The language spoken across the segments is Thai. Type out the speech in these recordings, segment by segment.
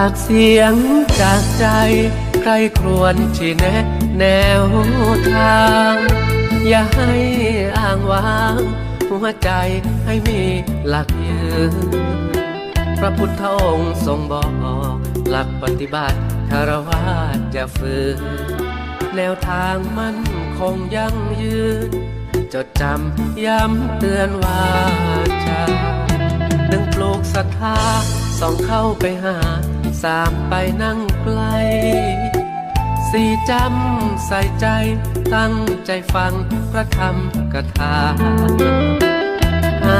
ากเสียงจากใจ ใครครวญชี้แนะแนวทาง อย่าให้อ้างว้าง หัวใจให้มีหลักยืน พระพุทธองค์ทรงบอกหลักปฏิบัติคารวะจะฝืนแนวทางมันคงยั่งยืน จดจำย้ำเตือนว่าจะดึงปลูกศรัทธาส่องเข้าไปหา สามไปนั่งไกลสี่จำใส่ใจตั้งใจฟังพระธรรมกถาหา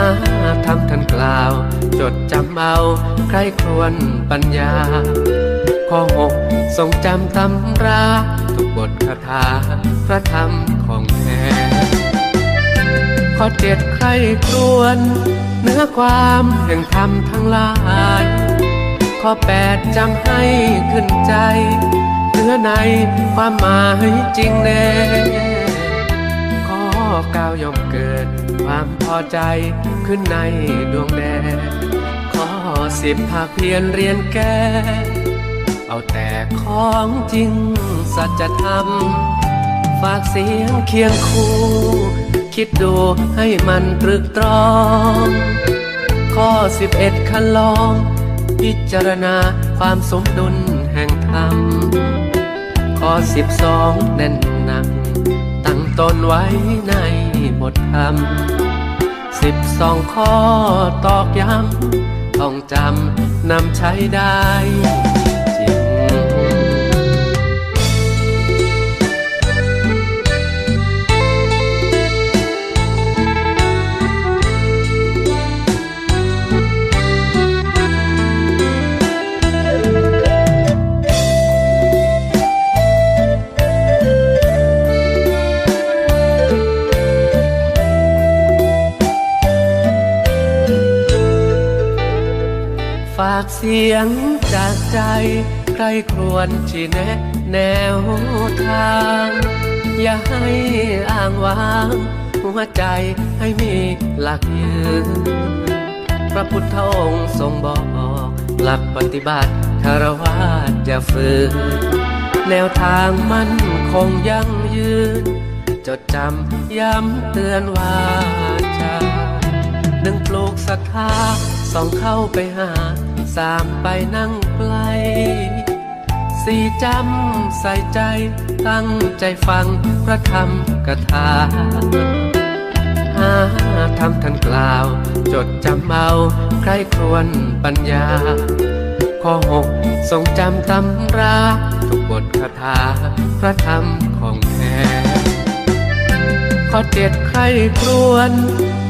ทำท่านกล่าว จดจำเอาใครควรปัญญา ข้อหกทรงจำตำรา ทุกบทคาถาพระธรรมของแท้ข้อเจ็ดใครครวนเนื้อความแห่งธรรมทั้งหลาย ข้อแปดจำให้ขึ้นใจเนื้อในความหมายจริงแน่ ข้อเก้าย่อมเกิด ความพอใจขึ้นในดวงแดงข้อสิบภาคเพียรเรียนแก้ เอาแต่ของจริงสัจธรรม ฝากเสียงเคียงคู่ คิดดูให้มันตรึกตรอง ข้อสิบเอ็ดคันลอง พิจารณาความสมดุลแห่งธรรมข้อสิบสองแน่นหนัก ตั้งตนไว้ในบทธรรมสิบสองข้อตอกย้ำ ต้องจำนำใช้ได้ากเสียงจากใจใครครวญชี้แนะแนวทาง อย่าให้อ้างว้าง หัวใจให้มีหลักยืน พระพุทธองค์ทรงบอก หลักปฏิบัติคารวะจะฝืนแนวทางมันคงยั่งยืน จดจำย้ำเตือนว่าจะดึงปลูกศรัทธาสองเข้าไปหา สามไปนั่งไกลสี่จำใส่ใจตั้งใจฟังพระธรรมกถาหาทำท่านกล่าว จดจำเอาใครควรปัญญา ข้อหกทรงจำตำรา ทุกบทคาถาพระธรรมของแท้ข้อเจ็ดใครครวน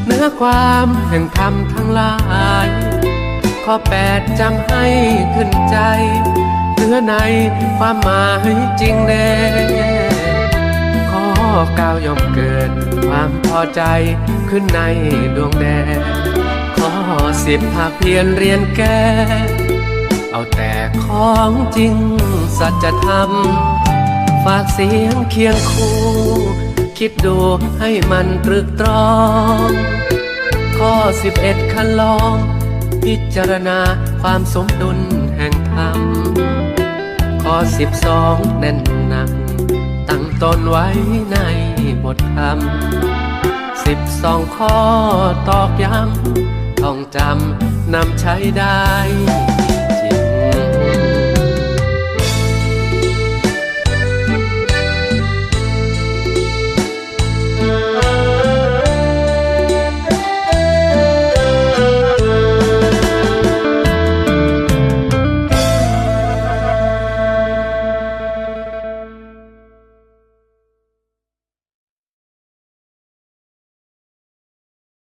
เนื้อความแห่งธรรมทั้งหลาย ข้อแปดจำให้ขึ้นใจเนื้อในความหมายจริงแน่ข้อเก้ายอมเกิด ความพอใจขึ้นในดวงแดงข้อสิบภาคเพียรเรียนแก้เอาแต่ของจริงสัจธรรม ฝากเสียงเคียงคู่ คิดดูให้มันตรึกตรอง ข้อสิบเอ็ดคันลอง พิจารณาความสมดุลแห่งธรรมข้อสิบสองแน่นหนัก ตั้งตนไว้ในบทธรรมสิบสองข้อตอกย้ำต้องจำนำใช้ได้